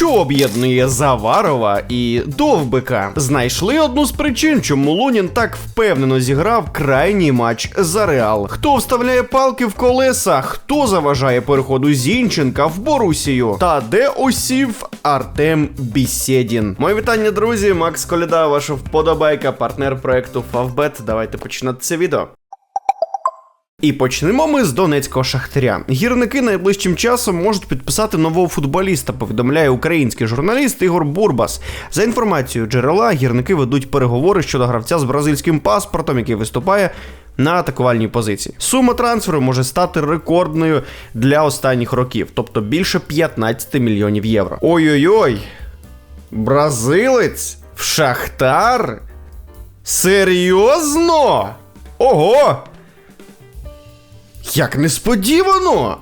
Що об'єднує Заварова і Довбика? Знайшли одну з причин, чому Лунін так впевнено зіграв крайній матч за Реал. Хто вставляє палки в колеса? Хто заважає переходу Зінченка в Борусію? Та де осів Артем Бісєдін? Моє вітання, друзі. Макс Коляда, ваша вподобайка, партнер проекту Favbet. Давайте починати це відео. І почнемо ми з донецького шахтаря. Гірники найближчим часом можуть підписати нового футболіста. Повідомляє український журналіст Ігор Бурбас. За інформацією джерела, гірники ведуть переговори щодо гравця з бразильським паспортом, який виступає. На атакувальній позиції сума трансферу може стати рекордною для останніх років, тобто більше 15 мільйонів євро. Ой-ой-ой, бразилець в Шахтар? Серйозно? Ого! Як несподівано!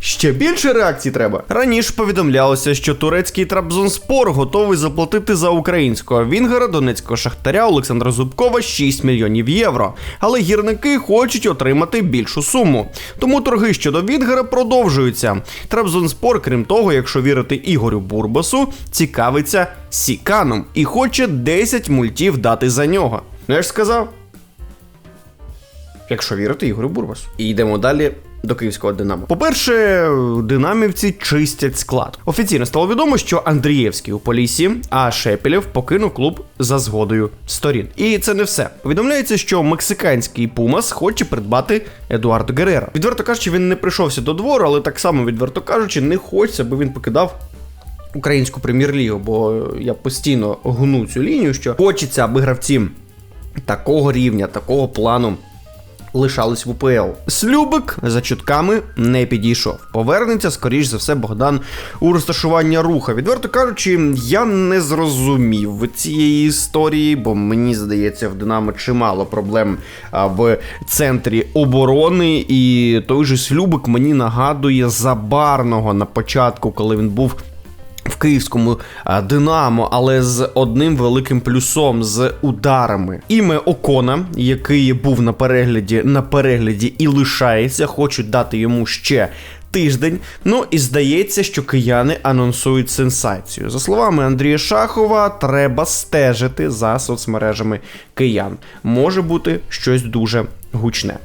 Ще більше реакцій треба. Раніше повідомлялося, що турецький Трабзонспор готовий заплатити за українського вінгера донецького шахтаря Олександра Зубкова 6 мільйонів євро. Але гірники хочуть отримати більшу суму. Тому торги щодо вінгера продовжуються. Трабзонспор, крім того, якщо вірити Ігорю Бурбасу, цікавиться Сіканом і хоче 10 мультів дати за нього. Ну я ж сказав. Якщо вірити Ігорю Бурбасу. І йдемо далі. До київського Динамо. По-перше, динамівці чистять склад. Офіційно стало відомо, що Андрієвський у Полісі, а Шепелєв покинув клуб за згодою сторін. І це не все. Повідомляється, що мексиканський Пумас хоче придбати Едуардо Герера. Відверто кажучи, він не прийшовся до двору, але так само, відверто кажучи, не хочеться, аби він покидав. Українську прем'єр-лігу, бо я постійно гну цю лінію, що хочеться, аби гравці такого рівня, такого плану лишались в УПЛ. Слюбик за чутками не підійшов. Повернеться, скоріш за все, Богдан у розташування руха. Відверто кажучи, я не зрозумів цієї історії, бо мені здається, в Динамо чимало проблем в центрі оборони. І той же Слюбик мені нагадує забарного на початку, коли він був. Київському Динамо, але з одним великим плюсом з ударами. Іме Окона, який був на перегляді на перегляді і лишається, хочуть дати йому ще. Тиждень, ну і здається, що кияни анонсують сенсацію. За словами Андрія Шахова, треба стежити за соцмережами киян. Може бути щось дуже гучне.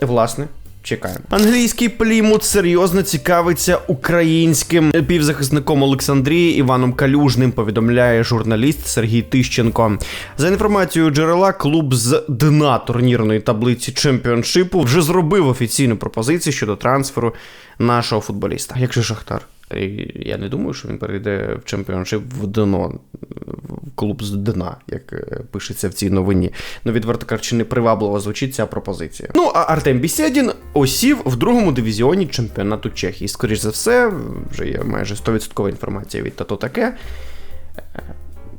Власне, Чекаємо. Англійський плімут серйозно цікавиться українським півзахисником Олександрії Іваном Калюжним. Повідомляє журналіст Сергій Тищенко. За інформацією джерела, клуб з дна турнірної таблиці чемпіоншипу вже зробив офіційну пропозицію щодо трансферу нашого футболіста. Як же Шахтар? Я не думаю, що він перейде в чемпіоншип в дно, в клуб з дна, як е, пишеться в цій новині. Ну, відверто кажучи, не привабливо звучить ця пропозиція. Ну, а Артем Бісєдін осів в другому дивізіоні чемпіонату Чехії. Скоріш за все, вже є майже 100% інформація від тато таке.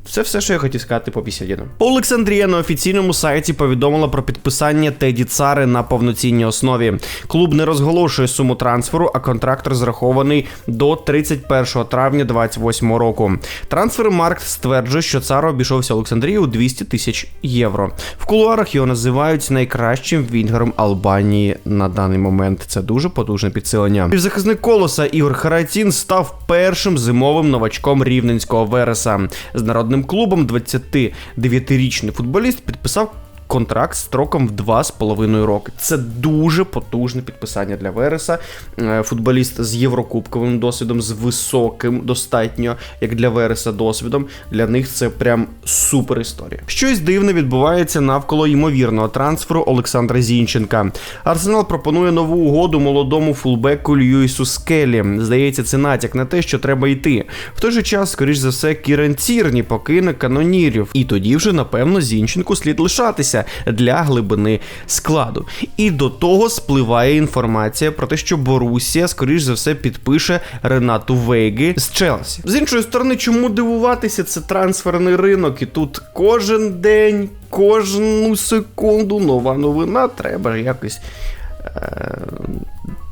Це все, що я хотів сказати по Бісядіну. Олександрія на офіційному сайті повідомила про підписання Теді Цари на повноцінній основі. Клуб не розголошує суму трансферу, а контракт розрахований до 31 травня 2028 року. Трансфермаркт стверджує, що цар обійшовся Олександрії у 200 тисяч євро. В кулуарах його називають найкращим вінгером Албанії на даний момент. Це дуже потужне підсилення. Півзахисник колоса Ігор Харатін став першим зимовим новачком рівненського Вереса з народним клубом. 29-річний футболіст підписав контракт строком в 2,5 роки. Це дуже потужне підписання для Вереса. Е, Футболіст з єврокубковим досвідом, з високим достатньо, як для Вереса, досвідом. Для них це прям супер історія. Щось дивне відбувається навколо ймовірного трансферу Олександра Зінченка. Арсенал пропонує нову угоду молодому фулбеку Льюісу Скелі. Здається, це натяк на те, що треба йти. В той же час, скоріш за все, Кірен Цірні покине канонірів. І тоді вже, напевно, Зінченку слід лишатися для глибини складу. І до того спливає інформація про те, що Борусія, скоріш за все, підпише Ренату Вейги з Челсі. З іншої сторони, чому дивуватися? Це трансферний ринок, і тут кожен день, кожну секунду нова новина треба якось. Е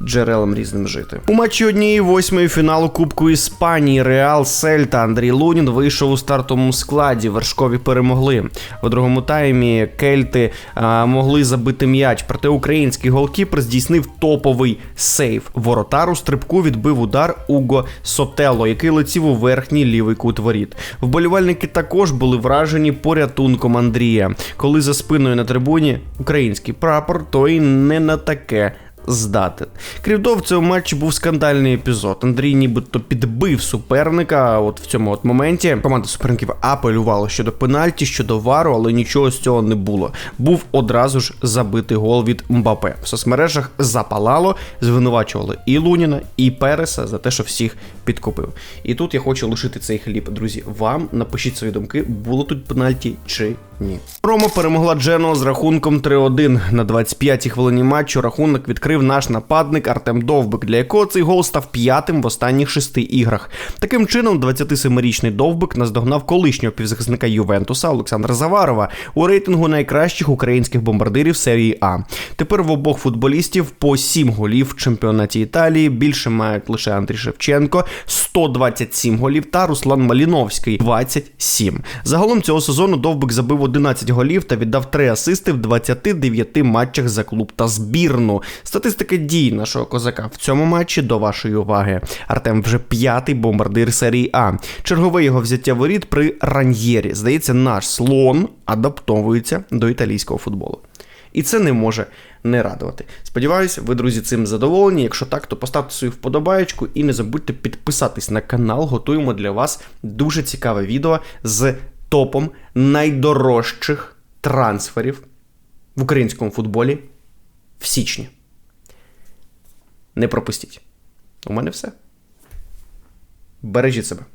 джерелам різним жити. У матчі однієї восьмої фіналу Кубку Іспанії Реал Сельта Андрій Лунін вийшов у стартовому складі. Вершкові перемогли. У другому таймі кельти а, могли забити м'яч, проте український голкіпер здійснив топовий сейв. Воротару стрибку відбив удар Уго Сотелло, який летів у верхній лівий кут воріт. Вболівальники також були вражені порятунком Андрія, коли за спиною на трибуні український прапор, той не на таке здатен. Крім того, в цьому матчі був скандальний епізод. Андрій нібито підбив суперника. От в цьому от моменті команда суперників апелювала щодо пенальті, щодо вару, але нічого з цього не було. Був одразу ж забитий гол від Мбапе. В соцмережах запалало, звинувачували і Луніна, і Переса за те, що всіх підкупив. І тут я хочу лишити цей хліб. Друзі, вам напишіть свої думки, було тут пенальті чи ні. Рома перемогла Джено з рахунком 3-1. На 25-й хвилині матчу рахунок відкрив наш нападник Артем Довбик, для якого цей гол став п'ятим в останніх шести іграх. Таким чином, 27-річний Довбик наздогнав колишнього півзахисника Ювентуса Олександра Заварова у рейтингу найкращих українських бомбардирів серії А. Тепер в обох футболістів по 7 голів в чемпіонаті Італії. Більше мають лише Андрій Шевченко 127 голів та Руслан Маліновський 27. Загалом цього сезону Довбик забив 11 голів та віддав 3 асисти в 29 матчах за клуб та збірну. Статистика дій нашого козака в цьому матчі до вашої уваги. Артем вже п'ятий бомбардир серії А. Чергове його взяття воріт при раньєрі. Здається, наш слон адаптовується до італійського футболу. І це не може не радувати. Сподіваюся, ви, друзі, цим задоволені. Якщо так, то поставте свою вподобаєчку і не забудьте підписатись на канал. Готуємо для вас дуже цікаве відео з топом найдорожчих трансферів в українському футболі в січні. Не пропустіть. У мене все. Бережіть себе.